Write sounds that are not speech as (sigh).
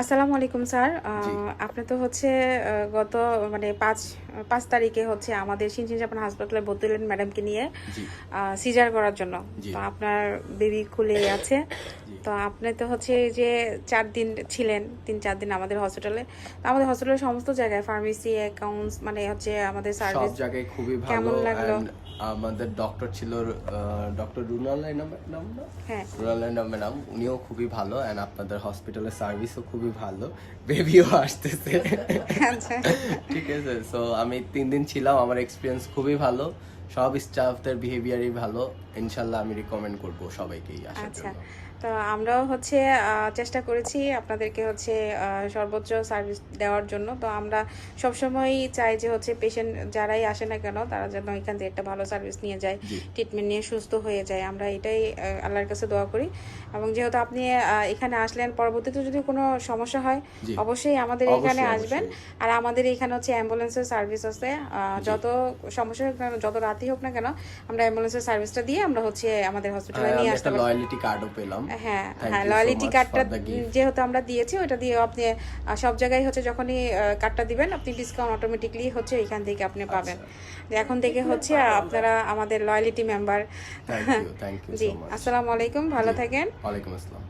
আসসালামু আলাইকুম স্যার। আপনি তো হচ্ছে গত মানে পাঁচ পাঁচ তারিখে হচ্ছে আমাদের সিনচিন জাপান হাসপাতালে ভর্তি হলেন ম্যাডামকে নিয়ে সিজার করার জন্য। তো আপনার বেবি খুলে আছে। তো আপনি তো হচ্ছে যে চার দিন ছিলেন তিন চার দিন আমাদের হসপিটালে আমাদের হসপিটালের সমস্ত জায়গায় ফার্মেসি অ্যাকাউন্টস মানে হচ্ছে আমাদের সব সার্ভিস জায়গায় খুবই ভালো কেমন লাগল? আমাদের ডক্টর ছিল ডক্টর রুনাল নাম না? হ্যাঁ। রুনাল নাম ম্যাডাম উনিও খুবই ভালো এন্ড আপনাদের হসপিটালের সার্ভিসও খুবই ভালো। বেবিও আসতেছে। আচ্ছা। ঠিক আছে সো আমি তিন দিন ছিলাম আমার এক্সপিরিয়েন্স খুবই ভালো। সব স্টাফদের বিহেভিয়ারই ভালো। ইনশাল্লাহ আমি রিকমেন্ড করব সবাইকেই আসার আচ্ছা। জন্য। তো আমরাও হচ্ছে চেষ্টা করেছি আপনাদেরকে হচ্ছে সর্বোচ্চ সার্ভিস দেওয়ার জন্য। তো আমরা সবসময়ই চাই যে হচ্ছে পেশেন্ট যারাই আসে না কেন তারা যেন এখান থেকে একটা ভালো সার্ভিস নিয়ে যায় ট্রিটমেন্ট নিয়ে সুস্থ হয়ে যায়। আমরা এটাই আল্লাহর কাছে দোয়া করি। এবং যেহেতু আপনি এখানে আসলেন পরবর্তীতে যদি কোনো সমস্যা হয় অবশ্যই আমাদের এখানে আসবেন। আর আমাদের এখানে হচ্ছে অ্যাম্বুলেন্সের সার্ভিস আছে। যত সমস্যা যত না কেন, হোক না কেন আমরা অ্যাম্বুলেন্সের সার্ভিসটা দিয়ে আমরা হচ্ছে আমাদের হসপিটালে নিয়ে আমি আসতে একটা পারব। লয়ালিটি কার্ডও পেলাম। হ্যাঁ হ্যাঁ লয়ালিটি কার্ডটা. যেহেতু আমরা দিয়েছি ওটা দিয়ে আপনি সব জায়গায় হচ্ছে যখনই কার্ডটা দিবেন আপনি ডিসকাউন্ট অটোমেটিকলি হচ্ছে এখান থেকে আপনি পাবেন। আচ্ছা। তো এখন থেকে হচ্ছে আপনারা আমাদের লয়ালিটি মেম্বার (laughs) জি সো মাচ আসসালামু আলাইকুম ভালো থাকেন। ওয়ালাইকুম আসসালাম।